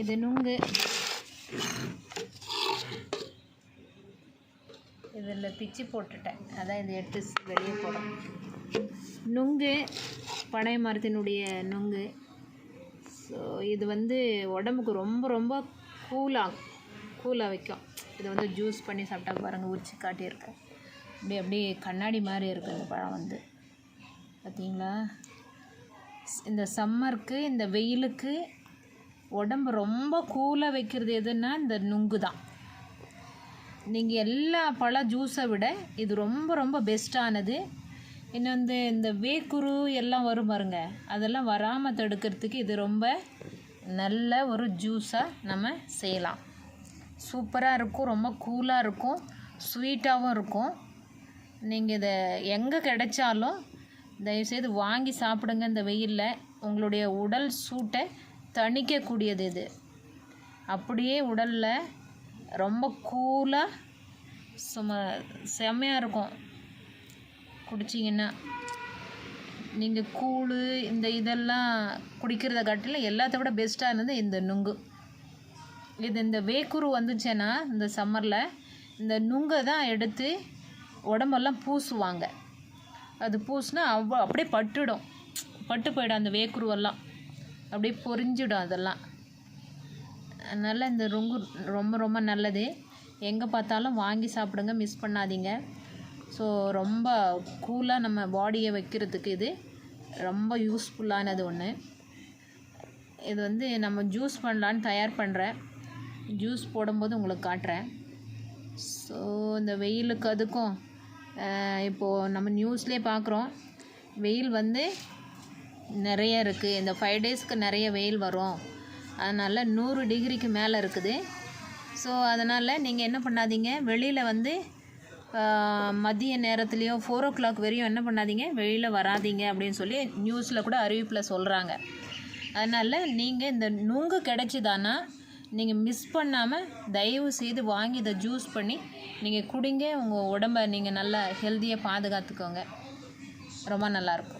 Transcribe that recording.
இது நுங்கு. இதில் பிச்சு போட்டுட்டேன். அதான் இதை எடுத்து வெளியே போடும் நுங்கு பனை மரத்தினுடைய நுங்கு. ஸோ இது வந்து உடம்புக்கு ரொம்ப ரொம்ப கூலாக கூலாக வைக்கும். இதை வந்து ஜூஸ் பண்ணி சாப்பிட்டா பாருங்கள் உரிச்சு காட்டியிருக்கேன் அப்படியே அப்படியே கண்ணாடி மாதிரி இருக்குது இந்த பழம் வந்து. பார்த்தீங்களா? இந்த சம்மருக்கு இந்த வெயிலுக்கு உடம்பு ரொம்ப கூலாக வைக்கிறது எதுன்னா இந்த நுங்கு தான் நீங்கள் எல்லா பழ ஜூஸை விட இது ரொம்ப ரொம்ப பெஸ்ட்டானது இன்னும் வந்து இந்த வேக்குரு எல்லாம் வரும் பாருங்க. அதெல்லாம் வராமல் தடுக்கிறதுக்கு இது ரொம்ப நல்ல ஒரு ஜூஸாக நம்ம செய்யலாம். சூப்பராக இருக்கும் ரொம்ப கூலாக இருக்கும் ஸ்வீட்டாகவும் இருக்கும். நீங்கள் இதை எங்கே கிடைச்சாலும் தயவுசெய்து வாங்கி சாப்பிடுங்க இந்த வெயிலில். உங்களுடைய உடல் சூட்டை தணிக்கக்கூடியது இது. அப்படியே உடலில் ரொம்ப கூலாக சும செம்மையாக இருக்கும் குடிச்சிங்கன்னா. நீங்கள் கூழ் இந்த இதெல்லாம் குடிக்கிறத காட்டிலும் எல்லாத்த விட பெஸ்ட்டாக இருந்தது இந்த நுங்கு. இது இந்த வேக்குரு வந்துச்சுன்னா இந்த சம்மரில் இந்த நுங்கை தான் எடுத்து உடம்பெல்லாம் பூசுவாங்க. அது பூசுனா அவ்வளோ அப்படியே பட்டுடும். பட்டு போயிடும் அந்த வேக்குருவெல்லாம். அப்படியே பொரிஞ்சிடும் அதெல்லாம். அதனால் இந்த ரொங்கு ரொம்ப ரொம்ப நல்லது. எங்கே பார்த்தாலும் வாங்கி சாப்பிடுங்க மிஸ் பண்ணாதீங்க. ஸோ ரொம்ப கூலாக நம்ம பாடியை வைக்கிறதுக்கு இது. ரொம்ப யூஸ்ஃபுல்லானது ஒன்று இது வந்து நம்ம ஜூஸ் பண்ணலான்னு தயார் பண்ணுறேன் ஜூஸ் போடும்போது உங்களுக்கு காட்டுறேன். ஸோ இந்த வெயிலுக்கு அதுக்கும் இப்போது நம்ம நியூஸ்லேயே பார்க்குறோம். வெயில் வந்து நிறைய இருக்குது இந்த ஃபைவ் டேஸ்க்கு நிறைய வெயில் வரும். அதனால் நூறு டிகிரிக்கு மேலே இருக்குது. ஸோ அதனால் நீங்கள் என்ன பண்ணாதீங்க. வெளியில் வந்து மதிய நேரத்துலேயோ ஃபோர் ஓ கிளாக் வரையும் என்ன பண்ணாதீங்க. வெளியில் வராதீங்க அப்படின்னு சொல்லி நியூஸில் கூட அறிவிப்பில் சொல்கிறாங்க அதனால் நீங்கள் இந்த நுங்கு கிடச்சிதானா நீங்கள் மிஸ் பண்ணாமல் தயவு செய்து வாங்கி இதை ஜூஸ் பண்ணி நீங்கள் குடிங்க. உங்கள் உடம்ப நீங்கள் நல்லா ஹெல்த்தியாக பாதுகாத்துக்கோங்க. ரொம்ப நல்லாயிருக்கும்